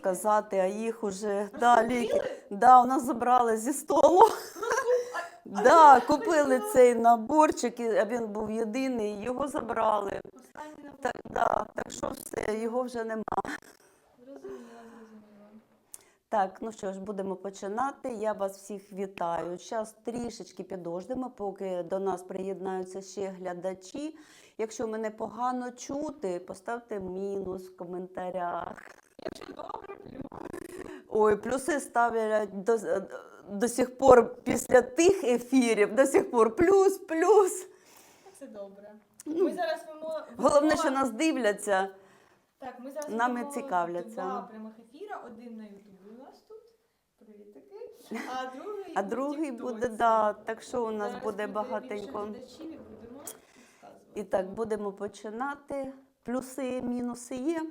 сказати, а їх уже да, ліки. Да, у нас забрали зі столу. Да, купили цей наборчик, і- він був єдиний, його забрали. Так, да, так що все, його вже нема. Так, ну що ж, будемо починати. Я вас всіх вітаю. Зараз трішечки підождемо, поки до нас приєднаються ще глядачі. Якщо мене погано чути, поставте мінус в коментарях. Ой, плюси ставлять до, до сих пор після тих ефірів, до сих пор плюс, плюс. це добре. Ну, Ми зараз вимо... Головне, що нас дивляться. Так, ми зараз нами вимо цікавляться. Два прямих ефіра, один на Ютубі у нас тут. Привіт такий. А другий, А другий буде, да, так що у нас Зараз буде багатенько. глядачів і будемо. І так, будемо починати. Плюси, мінуси є.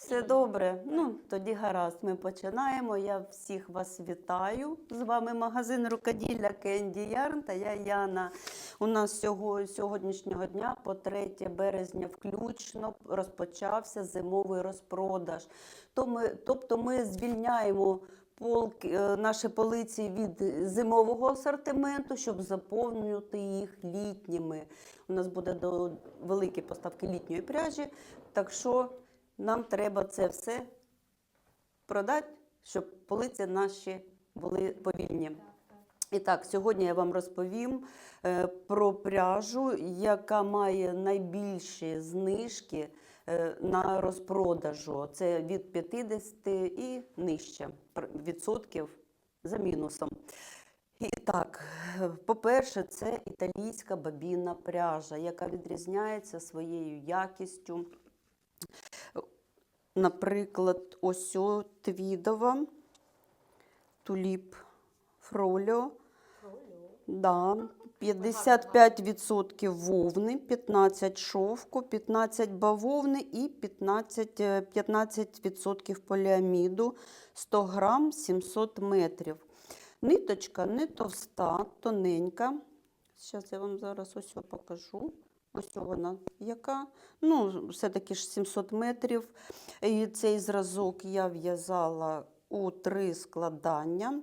Все добре. Ну, тоді гаразд, ми починаємо. Я всіх вас вітаю. З вами магазин рукоділля Кенді Ярн та я Яна. У нас сього, сьогоднішнього дня, по 3 березня, включно розпочався зимовий розпродаж. То ми, тобто ми звільняємо полки, е, наші полиці від зимового асортименту, щоб заповнити їх літніми. У нас буде до великі поставки літньої пряжі, так що нам треба це все продати, щоб полиці наші були повільні. І так, сьогодні я вам розповім е, про пряжу, яка має найбільші знижки е, на розпродажу. Це від 50 і нижче відсотків за мінусом. І так, по-перше, це італійська бабінна пряжа, яка відрізняється своєю якістю. Наприклад, ось твідова, туліп фроліо. Да, 55% вовни, 15 шовку, 15 бавовни і 15, е, 15% поліаміду, 100 грам, 700 метрів. Ниточка не товста, тоненька. Зараз я вам зараз ось покажу. Ось вона яка. Ну, все-таки ж 700 метрів. І цей зразок я в'язала у три складання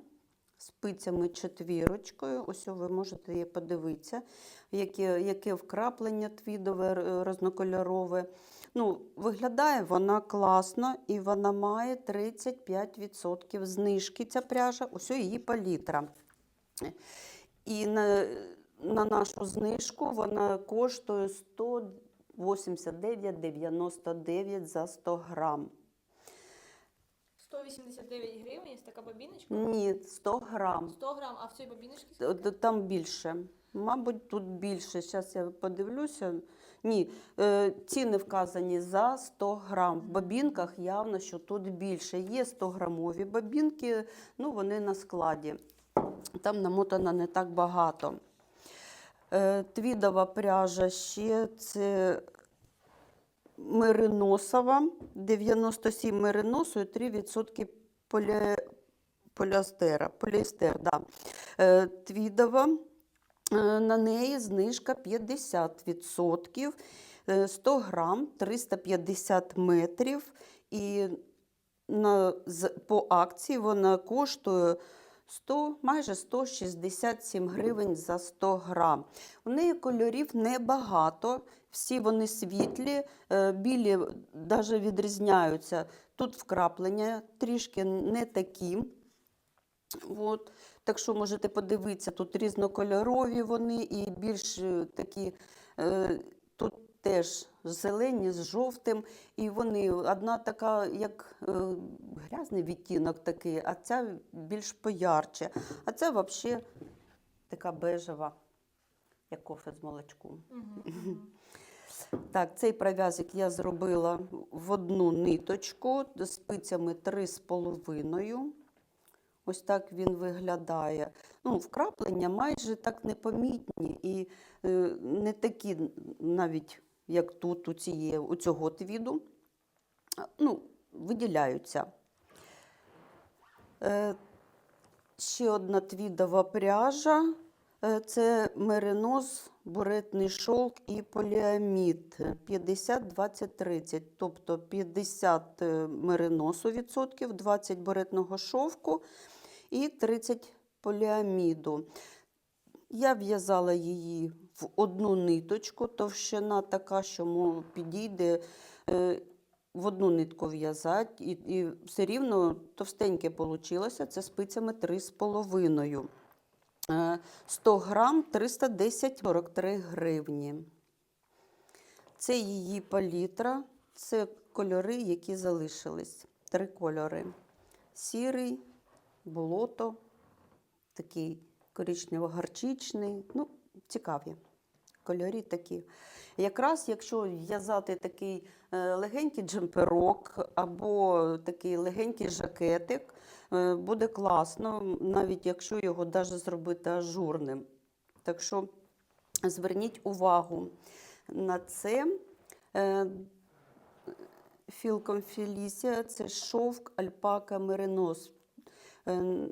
спицями четвірочкою. Ось ви можете її подивитися, яке, яке вкраплення твідове рознокольорове. Ну, виглядає вона класно і вона має 35% знижки. Ця пряжа, ось її палітра. І на, на нашу знижку вона коштує 189,99 за 100 грам. 189 гривень, є така бабіночка. Ні, 100 грам. 100 грам, а в цій бабіночці Там більше. Мабуть, тут більше. Зараз я подивлюся. Ні, е, ціни вказані за 100 грам. В бабінках явно, що тут більше. Є 100 грамові бабінки, ну вони на складі. Там намотано не так багато. Е, Твідова пряжа ще це мериносова, 97 мериносу і 3% полі... поліастера. Поліестер, да. Е, Твідова, е, на неї знижка 50%, е, 100 грам, 350 метрів. І на, по акції вона коштує 100, майже 167 гривень за 100 грам. У неї кольорів небагато, всі вони світлі, е, білі навіть відрізняються. Тут вкраплення трішки не такі. От. Так що можете подивитися, тут різнокольорові вони і більш е, такі, е, тут теж зелені з жовтим. І вони одна така, як е, грязний відтінок такий, а ця більш поярче. А ця взагалі така бежева, як кофе з молочком. Мгм. Так, цей пров'язик я зробила в одну ниточку спицями 3,5. Ось так він виглядає. Ну, вкраплення майже так непомітні і е, не такі навіть, як тут у, цієї, у цього твіду. Ну, виділяються. Е, ще одна твідова пряжа. Е, Це меринос, буретний шовк і поліамід 50, 20, 30. Тобто 50 е, мериносу відсотків, 20 буретного шовку і 30 поліаміду. Я в'язала її в одну ниточку, товщина така, що підійде е, в одну нитку в'язати, і, і все рівно товстеньке вийшло, це спицями 3,5. Е, 100 грам 310 43 гривні. Це її палітра, це кольори, які залишились. Три кольори: сірий, болото, такий коричнево-гарчичний. Ну, цікаві. Кольорі такі. Якраз якщо в'язати такий е, легенький джемперок або такий легенький жакетик, е, буде класно, навіть якщо його даже зробити ажурним. Так що зверніть увагу на це. Е, Філком Фелісія це шовк альпака меринос.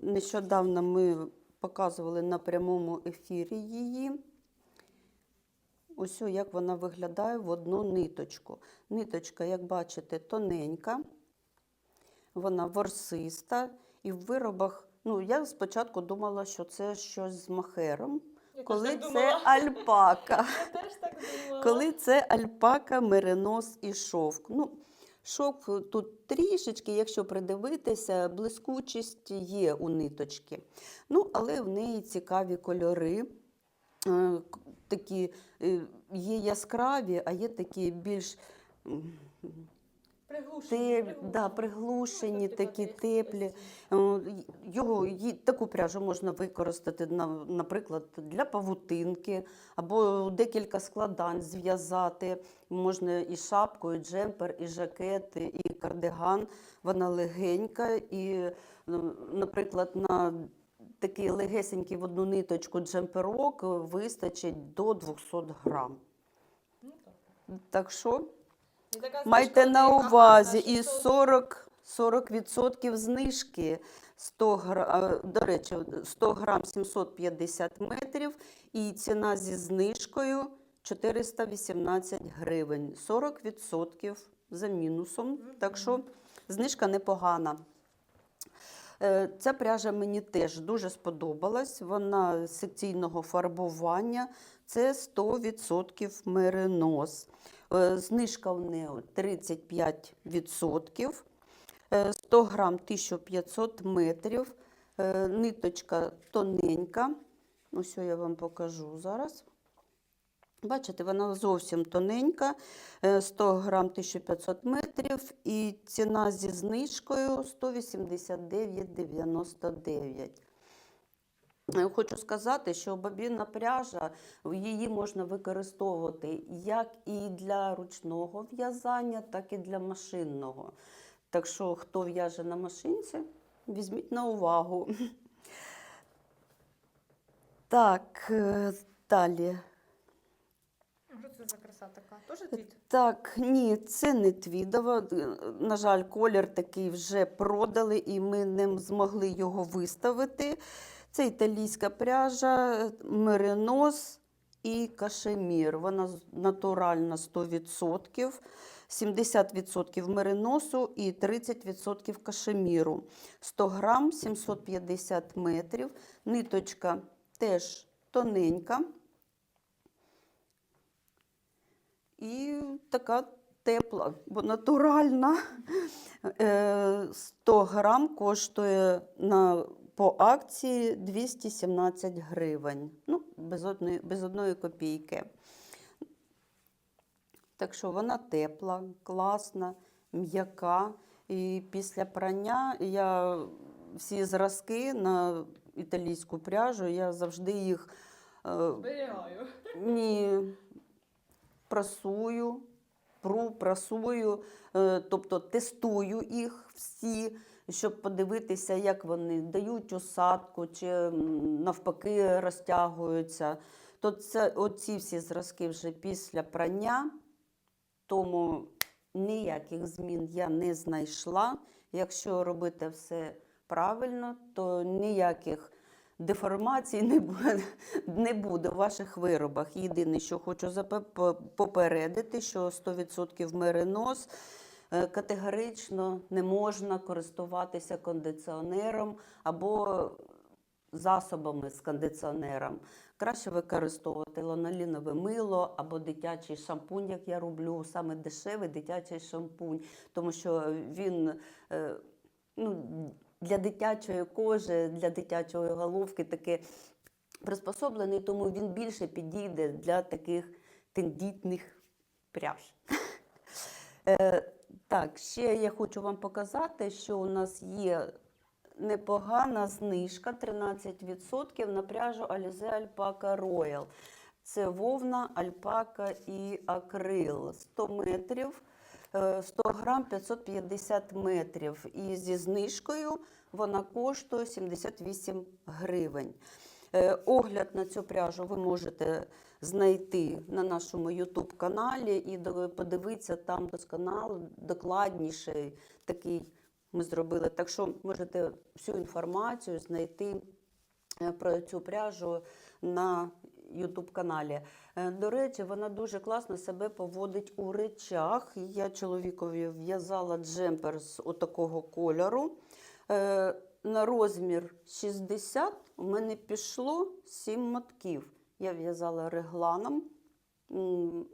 Нещодавно ми показували на прямому ефірі її. Ось як вона виглядає в одну ниточку. Ниточка, як бачите, тоненька, вона ворсиста. І в виробах, ну, я спочатку думала, що це щось з махером, Я коли так це думала. альпака. Я теж так думала. Коли це альпака, меринос і шовк. Ну, шовк тут трішечки, якщо придивитися, блискучість є у ниточки. Ну, але в неї цікаві кольори. Такі е, є яскраві, а є такі більш Приглушені. Теп, да, приглушені, такі теплі. Його, таку пряжу можна використати, наприклад, для павутинки, або декілька складань зв'язати. Можна і шапку, і джемпер, і жакет, і кардиган. Вона легенька. І, ну, наприклад, на такий легесенький в одну ниточку джемперок вистачить до 200 грам. Так. Що Майте на увазі, і 40, 40% знижки. 100 гра... До речі, 100 грам 750 метрів, і ціна зі знижкою 418 гривень. 40% за мінусом. Так що знижка непогана. Е, Ця пряжа мені теж дуже сподобалась. Вона секційного фарбування. Це 100% меринос. Е, Знижка в неї 35%. Е, 100 грам 1500 метрів. Е, Ниточка тоненька. Ось я вам покажу зараз. Бачите, вона зовсім тоненька, е, 100 грам 1500 метрів, і ціна зі знижкою 189,99. Е, Хочу сказати, що бобінна пряжа, її можна використовувати як і для ручного в'язання, так і для машинного. Так що, хто в'яже на машинці, візьміть на увагу. Так, е, далі. За краса така? Теж твіт? Так, ні, це не твідова. На жаль, колір такий вже продали, і ми не змогли його виставити. Це італійська пряжа, меринос і кашемір. Вона натуральна 100%, 70% мериносу і 30% кашеміру. 100 грам, 750 метрів. Ниточка теж тоненька. І така тепла, бо натуральна. Е, 100 грам коштує на, по акції 217 гривень. Ну, без одної, без одної копійки. Так що вона тепла, класна, м'яка. І після прання я всі зразки на італійську пряжу, я завжди їх е, Зберігаю. ні, прасую, пру, прасую, е, тобто тестую їх всі, щоб подивитися, як вони дають осадку чи навпаки розтягуються. То це оці всі зразки вже після прання, тому ніяких змін я не знайшла. Якщо робити все правильно, то ніяких деформацій не буде, не буде в ваших виробах. Єдине, що хочу попередити, що 100% меринос е, категорично не можна користуватися кондиціонером або засобами з кондиціонером. Краще використовувати ланолінове мило або дитячий шампунь, як я роблю, саме дешевий дитячий шампунь, тому що він е, ну, для дитячої кожи, для дитячої головки таке приспособлений, тому він більше підійде для таких тендітних пряж. Е, Так, ще я хочу вам показати, що у нас є непогана знижка 13% на пряжу Alize Alpaca Royal. Це вовна, альпака і акрил. 100 метрів, 100 грам 550 метрів. І зі знижкою вона коштує 78 гривень. Е, Огляд на цю пряжу ви можете знайти на нашому YouTube каналі і подивитися там досконало, докладніше такий ми зробили. Так що можете всю інформацію знайти е, про цю пряжу на YouTube каналі. Е, До речі, вона дуже класно себе поводить у речах. Я чоловікові в'язала джемпер з отакого кольору. Е, На розмір 60 у мене пішло 7 мотків. Я в'язала регланом.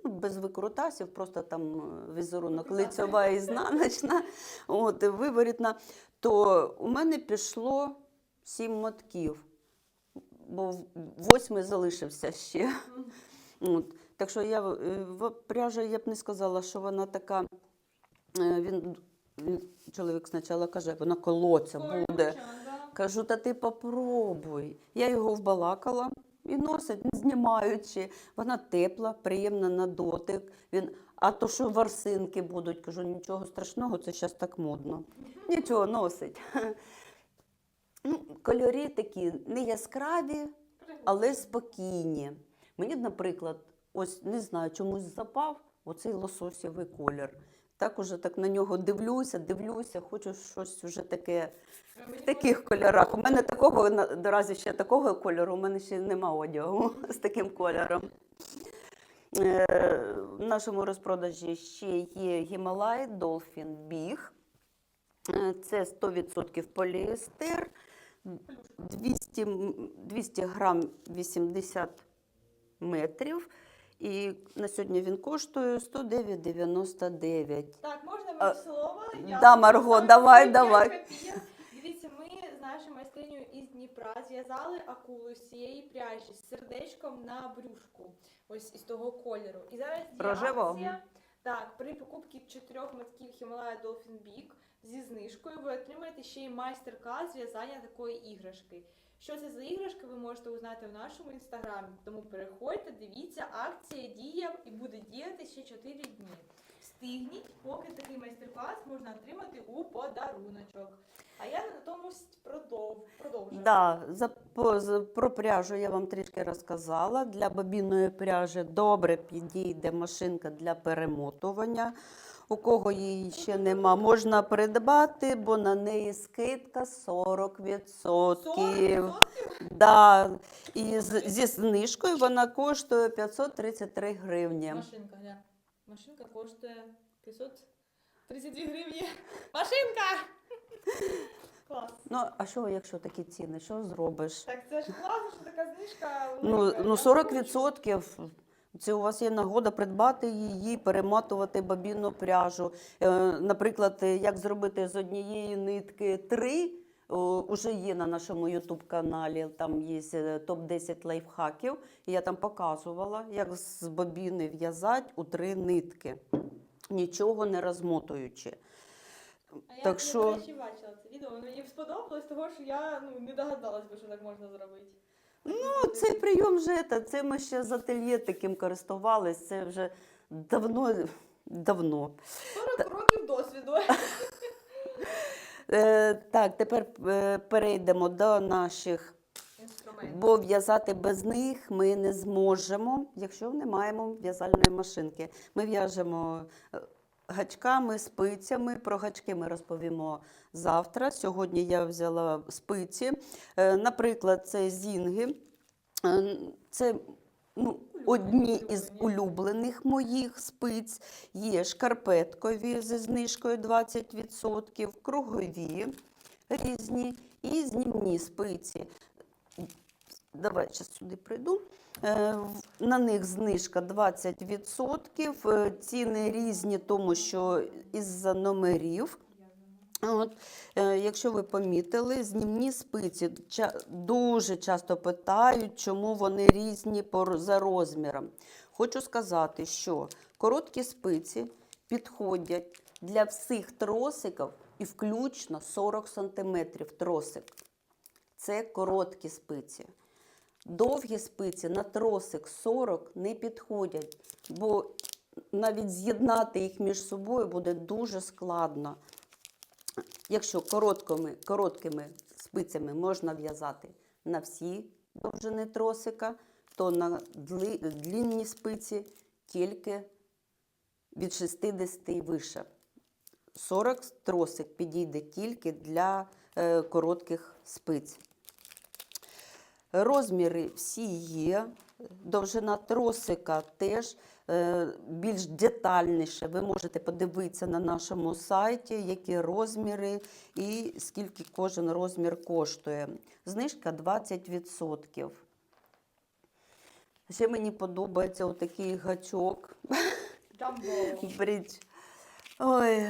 Без викрутасів, просто там е, візерунок лицьова і знаночна, от, виворітна, то у мене пішло 7 мотків, бо восьмий залишився ще. От. Так що я е, в- пряжа, я б не сказала, що вона така. е, Він, він чоловік спочатку каже, вона колоться буде. Кажу, та ти попробуй. Я його вбалакала і носить, не знімаючи. Вона тепла, приємна на дотик. Він, а то що ворсинки будуть, кажу, нічого страшного, це зараз так модно. Нічого носить. Ну, кольори такі не яскраві, але спокійні. Мені, наприклад, ось не знаю, чомусь запав оцей лососєвий колір. Так уже так на нього дивлюся, дивлюся, хочу щось вже таке в таких кольорах. У мене такого наразі ще такого кольору, у мене ще нема одягу з таким кольором. Е, В нашому розпродажі ще є Гімалай Dolphin Big. Е, Це 100% поліестер, 200, 200 грам 80 метрів. І на сьогодні він коштує 109,99. Так, можна мені слово? да, Марго, давай, давай. Дивіться, ми з нашою майстринею із Дніпра зв'язали акулу з цієї пряжі з сердечком на брюшку, ось із того кольору. І зараз є акція. Так, при покупці чотирьох мотків Himalaya Dolphin Big зі знижкою ви отримаєте ще й майстер-клас зв'язання такої іграшки. Що це за іграшка, ви можете узнати в нашому інстаграмі. Тому переходьте, дивіться, акція діє і буде діяти ще 4 дні. Встигніть, поки такий майстер-клас можна отримати у подаруночок. А я на тому продов, продовжую. Да, за, по, з- про пряжу я вам трішки розказала. Для бобінної пряжі добре підійде машинка для перемотування. У кого її ще нема, можна придбати, бо на неї скидка 40%. 40%? Да. І з, зі знижкою вона коштує 533 гривні. Машинка, гля. Машинка коштує 532 гривні. Машинка! Клас. Ну, а що, якщо такі ціни, що зробиш? Так це ж класно, що така знижка. Ну, велика. ну Я 40% це у вас є нагода придбати її, перемотувати бабінну пряжу. Е, Наприклад, як зробити з однієї нитки три. О, Уже є на нашому Ютуб каналі, там є е, топ-10 лайфхаків. І я там показувала, як з бобіни в'язати у три нитки, нічого не розмотуючи. А Так я, що- до речі, бачила це відео, мені сподобалось, того що я ну, не догадалась би, що так можна зробити. Ну, цей прийом вже це, ми ще з ательє таким користувались. Це вже давно. давно. 40 років досвіду. Е, так, тепер е, перейдемо до наших, бо в'язати без них ми не зможемо, якщо не маємо в'язальної машинки. Ми в'яжемо е, гачками, спицями. Про гачки ми розповімо завтра. Сьогодні я взяла спиці. Наприклад, це зінги. Це одні із улюблених моїх спиць. Є шкарпеткові зі знижкою 20%, кругові різні і знімні спиці. Давай зараз сюди прийду. Е, На них знижка 20%. Е, Ціни різні, тому що із-за номерів. От, е, якщо ви помітили, знімні спиці дуже часто питають, чому вони різні за розміром. Хочу сказати, що короткі спиці підходять для всіх тросиків і включно 40 см тросик. Це короткі спиці. Довгі спиці на тросик 40 не підходять, бо навіть з'єднати їх між собою буде дуже складно. Якщо короткими, короткими спицями можна в'язати на всі довжини тросика, то на дли, длінні спиці тільки від 60 і вище. 40 тросик підійде тільки для е, коротких спиць. Розміри всі є. Довжина тросика теж більш детальніше. Ви можете подивитися на нашому сайті, які розміри і скільки кожен розмір коштує. Знижка 20%. Ще мені подобається отакий гачок. Брідж. Ой,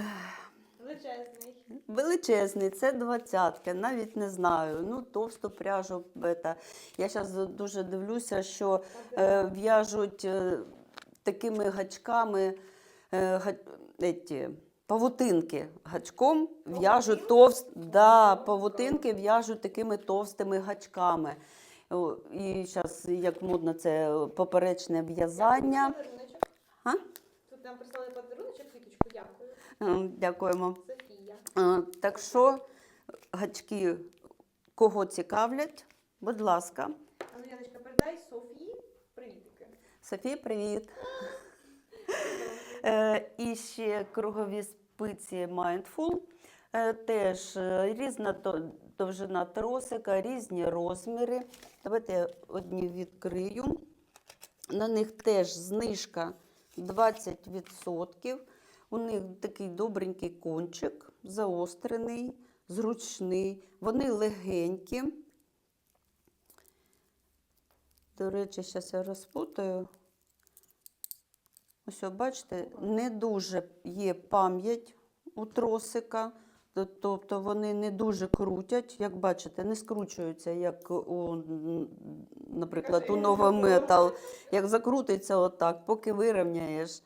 Величезний. Величезний, це двадцятка, навіть не знаю. Ну, товсту пряжу. Бета. Я зараз дуже дивлюся, що е, в'яжуть е, такими гачками е, га, еті, павутинки гачком, в'яжуть товст, да, павутинки в'яжуть такими товстими гачками. І зараз, як модно, це поперечне в'язання. А? Тут нам прислали подаруночок, квіточку, дякую. Е, Дякуємо. Софія. Так що гачки кого цікавлять, будь ласка. А ну, передай привітики. Софія, привіт. Е, І ще кругові спиці Mindful. Е, Теж е, різна довжина тросика, різні розміри. Давайте я одні відкрию. На них теж знижка 20%. У них такий добренький кончик, заострений, зручний. Вони легенькі. До речі, зараз я розпутаю. Ось, бачите, не дуже є пам'ять у тросика, тобто вони не дуже крутять, як бачите, не скручуються, як у, наприклад, у новометал. Як закрутиться отак, поки вирівняєш.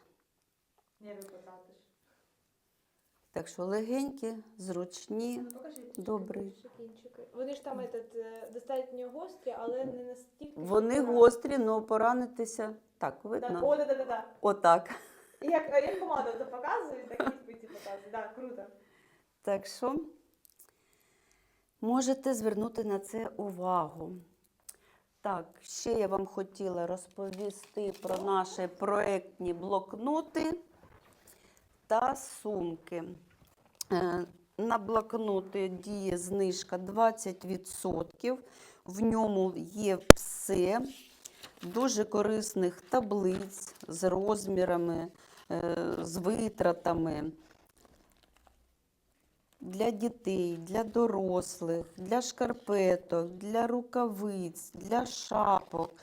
Так що легенькі, зручні. Ну, покажи трішки Добрий. більше кінчики. Вони ж там этот, е, достатньо гострі, але не настільки. Вони що гострі, але поранитися. Так, Так, видно? о, да, да, да, да. Отак. Як, як команда то показує, так і спиці показує. Да, круто. Так що можете звернути на це увагу. Так, ще я вам хотіла розповісти про наші проектні блокноти та сумки. Е, На блокноти діє знижка 20%. В ньому є все. Дуже корисних таблиць з розмірами, е, з витратами для дітей, для дорослих, для шкарпеток, для рукавиць, для шапок.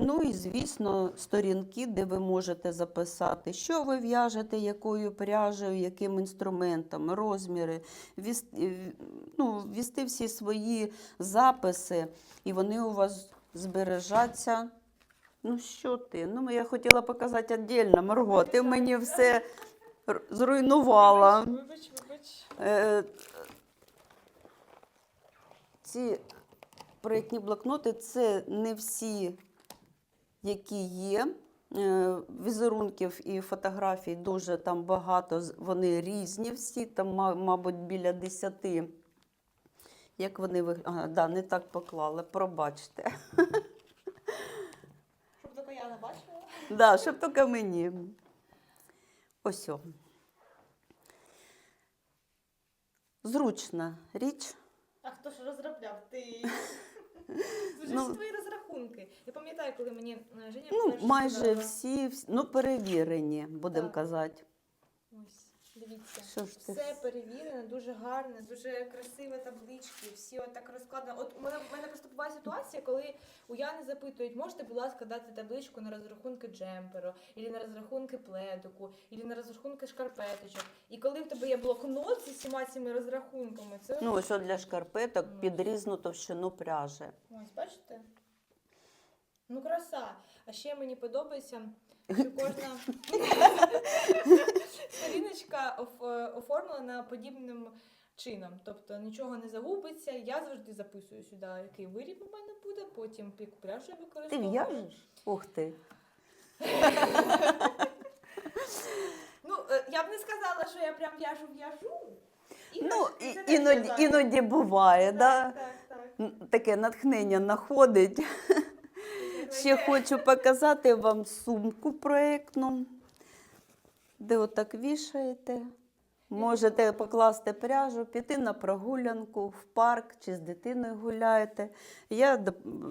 Ну і, звісно, сторінки, де ви можете записати, що ви в'яжете, якою пряжею, яким інструментом, розміри, е, ну, ввести всі свої записи, і вони у вас збережаться. Ну що ти? Ну, я хотіла показати віддільно, Марго, ти мені все зруйнувала. Вибач, вибач. Е, Ці проєктні блокноти це не всі, які є. Е, Візерунків і фотографій дуже там багато, вони різні всі, там, мабуть, біля десяти. Як вони виглядають? Да, не так поклали, пробачте. Щоб тільки я не бачила. Да, щоб тільки мені. Ось. о. Зручна річ. А хто ж розробляв? Ти. Ж Ну. твої розрахунки. Я пам'ятаю, коли мені е, Женя Ну, перше майже сказала. всі, всі- ну, перевірені, будемо Так. казати. Ось, дивіться. Що ж ти? Все перевірено, дуже гарне, дуже красиві таблички, всі отак розкладено. От у мене, в мене просто буває ситуація, коли у Яни запитують, можете, будь ласка, дати табличку на розрахунки джемперу, або на розрахунки пледику, або на розрахунки шкарпеточок. І коли в тебе є блокнот зі всіма цими розрахунками, це Ну, ось от для шкарпеток Ось. під різну товщину пряжі. ось, бачите? Ну, краса. А ще мені подобається, що кожна сторіночка е, оформлена подібним чином. Тобто нічого не загубиться. Я завжди записую сюди, який виріб у мене буде, потім яку пряжу я Ти використовую. в'яжеш? Ух ти. Ну, е, я б не сказала, що я прям в'яжу в'яжу. Ну, іноді, іноді буває, да? Так, так, так. Таке натхнення находить. Ще хочу показати вам сумку проєктну, де отак вішаєте. Можете покласти пряжу, піти на прогулянку в парк чи з дитиною гуляєте. Я,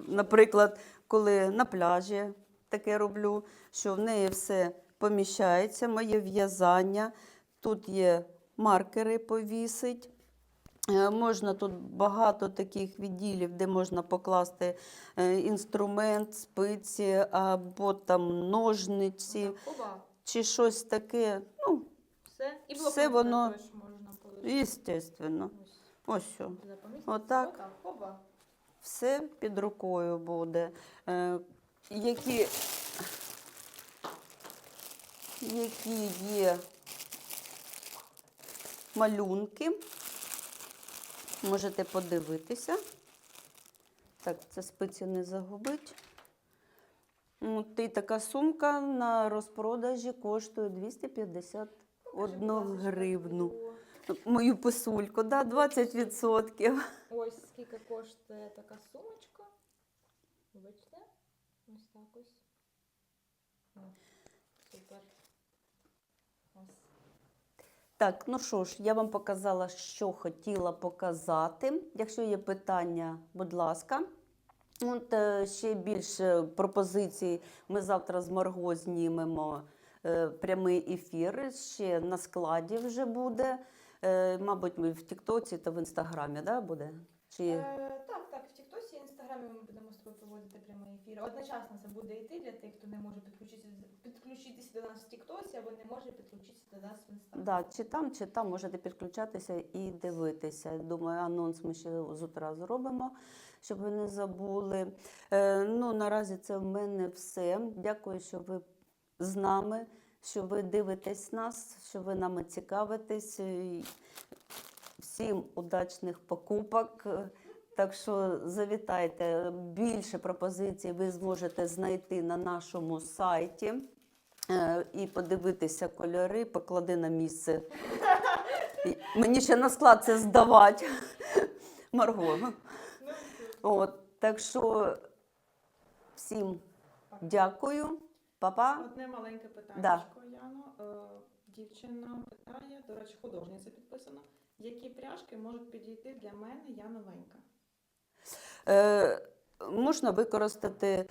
наприклад, коли на пляжі таке роблю, що в неї все поміщається, моє в'язання. Тут є маркери повісить. Е, Можна тут багато таких відділів, де можна покласти е, інструмент, спиці або там ножниці Оба. чи щось таке. Ну, Все. І Все воно- також можна положити. естественно. Ось. Що. Отак. Оба. Все під рукою буде. Е, які, які є малюнки, можете подивитися. Так, це спиці не загубить. От, і така сумка на розпродажі коштує 251 гривну. Мою писульку, да, 20%. Ось скільки коштує така сумочка. Бачите? Ось так ось. Супер. Так, ну що ж, я вам показала, що хотіла показати. Якщо є питання, будь ласка. От е, ще більше пропозицій. Ми завтра з Марго знімемо е, прямий ефір. Ще на складі вже буде. Е, мабуть, ми в Тіктоці та в Інстаграмі, да, буде? Чи... Е, так, так, в Тіктосі і Інстаграмі ми будемо з тобою проводити прямий ефір. Одночасно це буде йти для тих, хто не може підключитися, підключитися до нас в Тіктосі або не може підключитися до нас в Інстаграмі. Да, чи там, чи там можете підключатися і дивитися. Думаю, анонс ми ще з зробимо, щоб ви не забули. Е, ну, наразі це в мене все. Дякую, що ви з нами, що ви дивитесь нас, що ви нами цікавитесь. Всім удачних покупок. Так що завітайте. Більше пропозицій ви зможете знайти на нашому сайті. Е, і подивитися кольори, поклади на місце. Мені ще на склад це здавати. Марго. От, так що всім дякую, Па-па. Одне маленьке питання, Да. Яно. Е, Дівчина питає, до речі, художниця підписана. Які пряжки можуть підійти для мене, я новенька? Е, можна використати,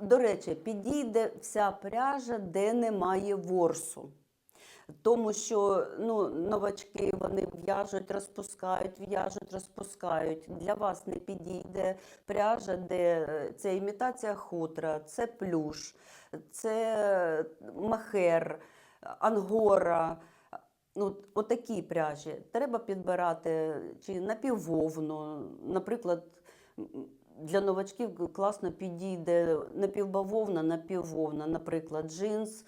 до речі, підійде вся пряжа, де немає ворсу. Тому що ну, новачки вони в'яжуть, розпускають, в'яжуть, розпускають. Для вас не підійде пряжа, де е, це імітація хутра, це плюш, це махер, ангора. Ну, отакі пряжі. Треба підбирати чи напіввовну. Наприклад, для новачків класно підійде напівбавовна, напіввовна. Наприклад, джинс,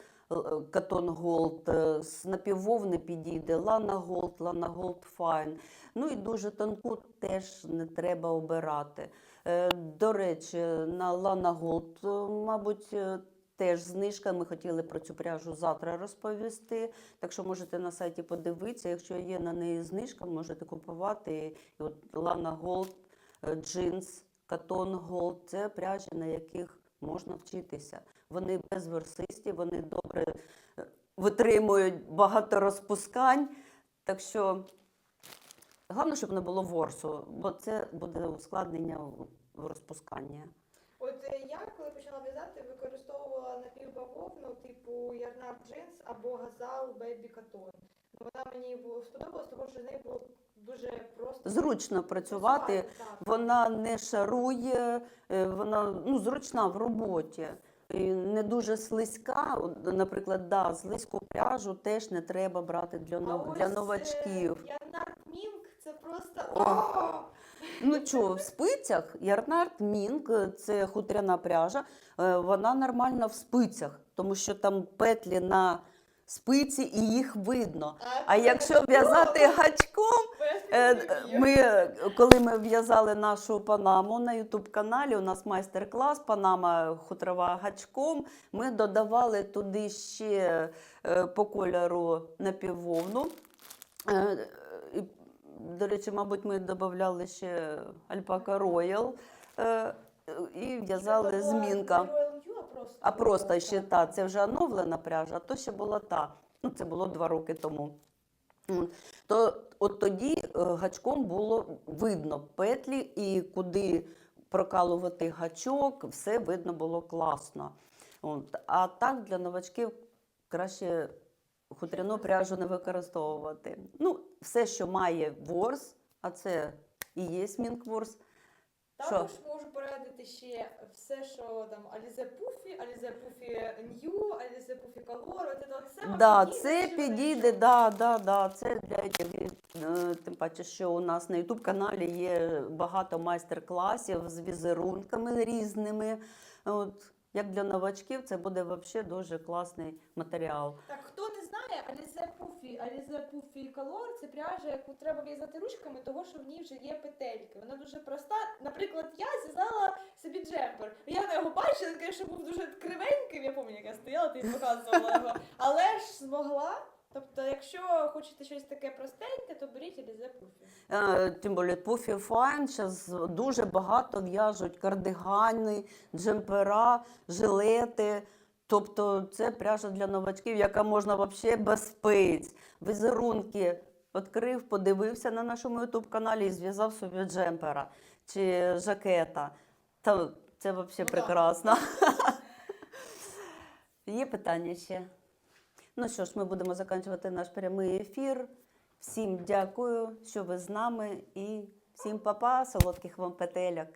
Катон Голд, з напіввовни підійде Лана Голд, Лана Голд Файн. Ну і дуже тонку теж не треба обирати. Е, До речі, на Лана Голд, е, мабуть, е, теж знижка. Ми хотіли про цю пряжу завтра розповісти. Так що можете на сайті подивитися. Якщо є на неї знижка, можете купувати. І от Лана Голд, е, джинс, Катон Голд це пряжі, на яких можна вчитися. Вони безверсисті, вони добре е, витримують багато розпускань. Так що Головне, щоб не було ворсу, бо це буде ускладнення в розпусканні. От е, я, коли почала в'язати, використовувала напівбавовну, типу Ярнар джинс або газал Бейбі Катон. Вона мені сподобалась, тому що з нею було дуже просто Зручно працювати, вона не шарує, е, вона ну, зручна в роботі. І не дуже слизька. Наприклад, да, слизьку пряжу теж не треба брати для, нов- для е, новачків. Ярнар Мінк це просто О. О! Ну що, в спицях Ярнард Мінк це хутряна пряжа, е, вона нормальна в спицях, тому що там петлі на спиці і їх видно. А якщо в'язати гачком, Е, Ми, коли ми в'язали нашу панаму на Ютуб каналі, у нас майстер-клас Панама хутрова гачком. Ми додавали туди ще е, по кольору напіввовну. Е, До речі, мабуть, ми додавали ще альпака Роял е, і в'язали змінка. А просто А просто ще та, це вже оновлена пряжа, а то ще була та. Ну, це було два роки тому. То от тоді е, гачком було видно петлі і куди прокалувати гачок, все видно було класно. От. А так для новачків краще хутряну пряжу не використовувати. Ну, все, що має ворс, а це і є смінкворс. Також можу порадити ще все, що там Alize Puffy, Alize Puffy New, Alize Puffy Color, от це все Да, це підійде, да, да, да. Це для тих, е, тим паче, що у нас на Ютуб каналі є багато майстер-класів з візерунками різними. От, як для новачків, це буде взагалі дуже класний матеріал. Так, хто Puffy, Alize Puffy Color це пряжа, яку треба в'язати ручками, того що в ній вже є петельки. Вона дуже проста. Наприклад, я зв'язала собі джемпер. Я на його бачила, він, звісно, був дуже кривеньким, я пам'ятаю, як я стояла й показувала його. Але ж змогла. Тобто, якщо хочете щось таке простеньке, то беріть Alize Puffy. Е, Тим більше Puffy Fine зараз дуже багато в'яжуть кардигани, джемпера, жилети. Тобто це пряжа для новачків, яка можна взагалі без спиць. Візерунки відкрив, подивився на нашому ютуб каналі і зв'язав собі джемпера чи жакета. Та це взагалі Ну прекрасно. Є питання ще? Ну що ж, ми будемо закінчувати наш прямий ефір. Всім дякую, що ви з нами, і всім папа, солодких вам петельок.